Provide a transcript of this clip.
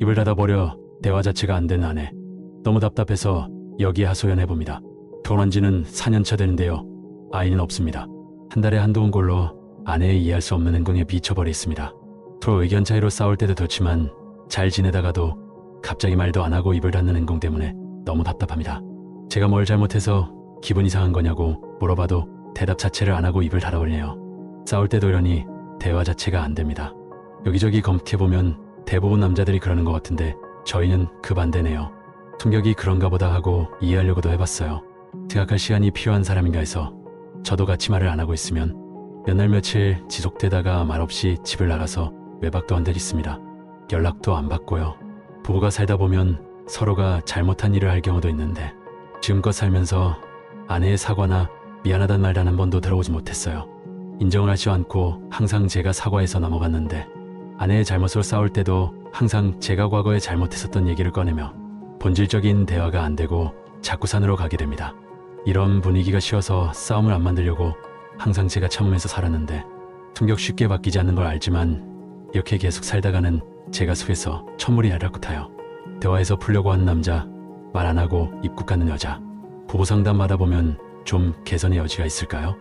입을 닫아버려 대화 자체가 안 되는 아내. 너무 답답해서 여기에 하소연해봅니다. 결혼한 지는 4년차 되는데요. 아이는 없습니다. 한 달에 한두 번 꼴로 아내의 이해할 수 없는 행동에 미쳐버려 있습니다. 서로 의견 차이로 싸울 때도 좋지만 잘 지내다가도 갑자기 말도 안 하고 입을 닫는 행동 때문에 너무 답답합니다. 제가 뭘 잘못해서 기분 이상한 거냐고 물어봐도 대답 자체를 안 하고 입을 닫아버리네요. 싸울 때도 이러니 대화 자체가 안 됩니다. 여기저기 검색해보면 대부분 남자들이 그러는 것 같은데 저희는 그 반대네요. 충격이 그런가 보다 하고 이해하려고도 해봤어요. 생각할 시간이 필요한 사람인가 해서 저도 같이 말을 안 하고 있으면 몇 날 며칠 지속되다가 말없이 집을 나가서 외박도 한 달 있습니다. 연락도 안 받고요. 부부가 살다 보면 서로가 잘못한 일을 할 경우도 있는데 지금껏 살면서 아내의 사과나 미안하단 말 단 한 번도 들어보지 못했어요. 인정을 하지 않고 항상 제가 사과해서 넘어갔는데 아내의 잘못으로 싸울 때도 항상 제가 과거에 잘못했었던 얘기를 꺼내며 본질적인 대화가 안 되고 자꾸 산으로 가게 됩니다. 이런 분위기가 싫어서 싸움을 안 만들려고 항상 제가 참으면서 살았는데 충격 쉽게 바뀌지 않는 걸 알지만 이렇게 계속 살다가는 제가 속에서 천물이 야랄 것 같아요. 대화에서 풀려고 하는 남자, 말 안 하고 입국 가는 여자, 부부 상담 받아보면 좀 개선의 여지가 있을까요?